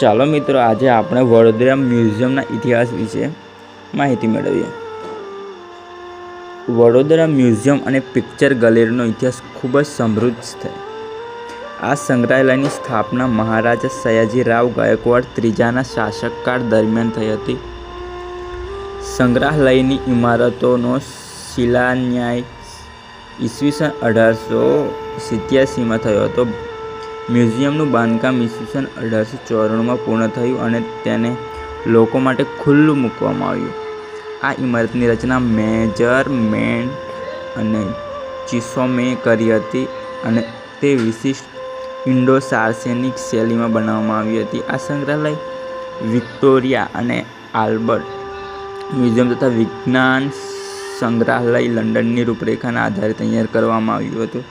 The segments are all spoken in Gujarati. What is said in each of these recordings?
ચાલો મિત્રો, આજે આપણે વડોદરા મ્યુઝિયમના ઇતિહાસ વિશે માહિતી મેળવીએ. વડોદરા મ્યુઝિયમ અને પિક્ચર ગેલેરીનો ઇતિહાસ ખૂબ જ સમૃદ્ધ છે. આ સંગ્રહાલયની સ્થાપના મહારાજા સયાજીરાવ ગાયકવાડ ત્રીજાના શાસકકાળ દરમિયાન થઈ હતી. સંગ્રહાલયની ઇમારતોનો શિલાન્યાસ ઈસવીસન અઢારસો સિત્યાસીમાં થયો હતો. મ્યુઝિયમનું બાંધકામ ઈસવીસન અઢારસો ચોરાણુંમાં પૂર્ણ થયું અને તેને લોકો માટે ખુલ્લું મૂકવામાં આવ્યું. આ ઇમારતની રચના મેજરમેન્ટ અને ચિસોમે કરી હતી અને તે વિશિષ્ટ ઇન્ડો સાર્સેનિક શૈલીમાં બનાવવામાં આવી હતી. આ સંગ્રહાલય વિક્ટોરિયા અને આલ્બર્ટ મ્યુઝિયમ તથા વિજ્ઞાન સંગ્રહાલય લંડનની રૂપરેખાના આધારે તૈયાર કરવામાં આવ્યું હતું.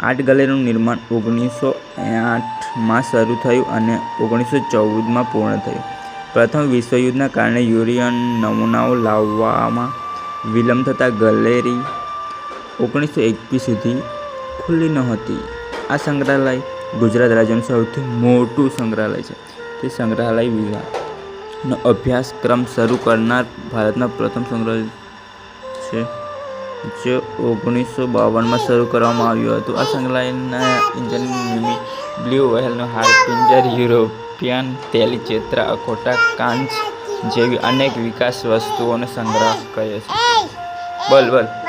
આર્ટ ગેલેરીનું નિર્માણ ઓગણીસો આઠમાં શરૂ થયું અને ઓગણીસો ચૌદમાં પૂર્ણ થયું. પ્રથમ વિશ્વયુદ્ધના કારણે યુરિયન નમૂનાઓ લાવવામાં વિલંબ થતાં ગેલેરી ઓગણીસો એકવીસ સુધી ખુલ્લી નહોતી આ સંગ્રહાલય ગુજરાત રાજ્યનું સૌથી મોટું સંગ્રહાલય છે. તે સંગ્રહાલય વિભાગનો અભ્યાસક્રમ શરૂ કરનાર ભારતના પ્રથમ સંગ્રહાલય છે. જે ઓગણીસો બાવનમાં શરૂ કરવામાં આવ્યું હતું. આ સંગ્રહાલયના ઇન્જિનિયરિંગ બ્લુ વહેલનો હાડ પિંજર યુરોપિયન તેલી ચિત્ર અખોટા કાંચ જેવી અનેક વિકાસ વસ્તુઓનો સંગ્રહ કરે છે. બોલ બોલ.